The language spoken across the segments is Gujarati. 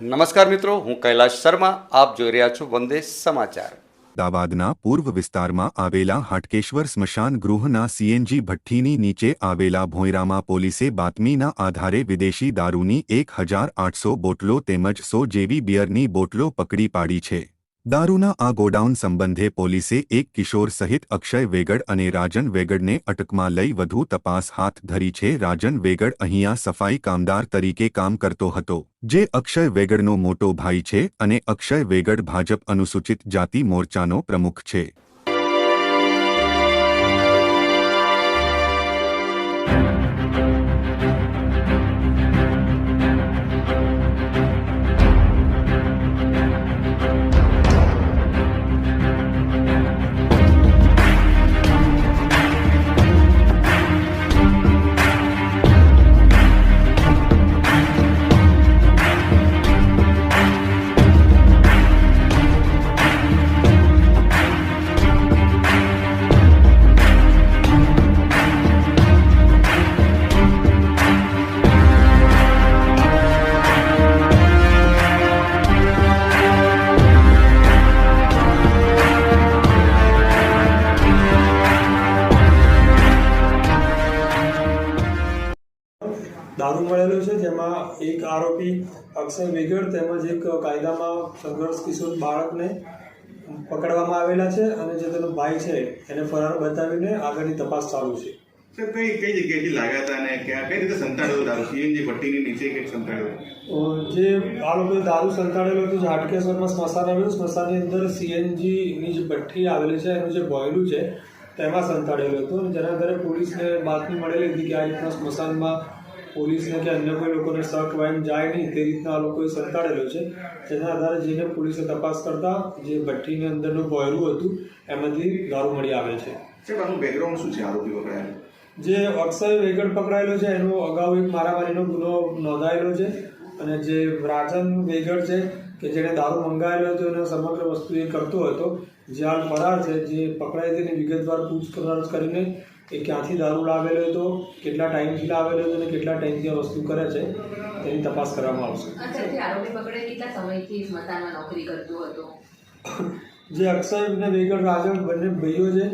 નમસ્કાર મિત્રો હું કૈલાશ શર્મા આપ જોઈ રહ્યા છો વંદે સમાચાર. અમદાવાદના પૂર્વ વિસ્તારમાં આવેલા હાટકેશ્વર સ્મશાન ગૃહના સીએનજી ભઠ્ઠીની નીચે આવેલા ભોંયરામાં પોલીસે બાતમીના આધારે વિદેશી દારૂની એક હજાર આઠસો બોટલો તેમજ સો જેવી બિયરની બોટલો પકડી પાડી છે. દારૂના આ ગોડાઉન સંબંધે પોલીસે એક કિશોર સહિત અક્ષય વેગડ અને રાજન વેગડને અટકમાં લઈ વધુ તપાસ હાથ ધરી છે. રાજન વેગડ અહીંયા સફાઈ કામદાર તરીકે કામ કરતો હતો, જે અક્ષય વેગડનો મોટો ભાઈ છે અને અક્ષય વેગડ ભાજપ અનુસૂચિત જાતિ મોરચાનો પ્રમુખ છે. દારૂ મળેલો છે જેમાં એક આરોપી અક્ષય વેગડ તેમજ એક કાયદામાં સંઘર્ષ કિશોર બાળકને પકડવામાં આવેલા છે અને જે તેનો ભાઈ છે એને ફરાર બતાવીને આગળની તપાસ ચાલુ છે. કઈ કઈ જગ્યાએથી લાગ્યા હતા અને ક્યાં કઈ રીતે સંતાડ્યો દારૂ? સીએનજી ભટ્ટીની નીચે કંઈક સંતાડ્યો જે આ લોકોએ દારૂ સંતાડેલો હતું જે હાટકેશ્વરમાં સ્મશાન આવેલું સ્મશાનની અંદર સીએનજીની જે ભઠ્ઠી આવેલી છે એનું જે બોયલું છે તેમાં સંતાડેલું હતું અને જેના આધારે પોલીસને બાતમી મળેલી હતી કે આ રીતના સ્મશાનમાં પોલીસને કે અન્ય કોઈ લોકોને શક વાઈન જાય નહીં તે રીતના આ લોકોએ સંતાડેલો છે. જેના આધારે જઈને પોલીસે તપાસ કરતા જે ભઠ્ઠીની અંદરનું બોયરું હતું એમાંથી દારૂ મળી આવે છે. બેકગ્રાઉન્ડ શું છે આરોપી પકડાયેલો? જે અક્ષય વેગડ પકડાયેલો છે એનો અગાઉ એક મારામારીનો ગુનો નોંધાયેલો છે અને જે રાજન વેગડ છે કે જેણે દારૂ મંગાવેલો હતો અને સમગ્ર વસ્તુ એ કરતો હતો. જે હાલ ફરાર છે જે પકડાય તેની વિગતવાર પૂછપરછ કરીને એ ક્યાંથી દારૂ લાવેલો હતો કેટલા ટાઈમથી લાવેલો હતો અને કેટલા ટાઈમથી આ વસ્તુ કરે છે તેની તપાસ કરવામાં આવશે. જે આરોપી પકડે કેટલા સમયથી સ્મશાનમાં નોકરી કરતો હતો? જે અક્ષય અને વેગડ રાજન બંને ભાઈઓ છે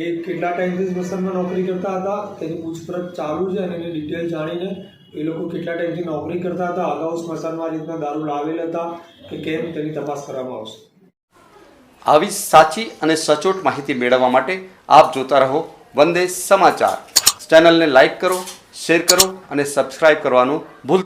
એ કેટલા ટાઈમથી સ્મશાનમાં નોકરી કરતા હતા તેની પૂછપરછ ચાલુ છે અને એની ડિટેલ જાણીને એ લોકો કેટલા ટાઈમથી નોકરી કરતા હતા અગાઉ સ્મશાનમાં આ રીતના દારૂ લાવેલ હતા કે કેમ તેની તપાસ કરવામાં આવશે. આવી સાચી અને સચોટ માહિતી મેળવવા માટે આપ જોતા રહો વંદે સમાચાર. ચેનલને લાઇક કરો શેર કરો અને સબસ્ક્રાઇબ કરવાનું ભૂલ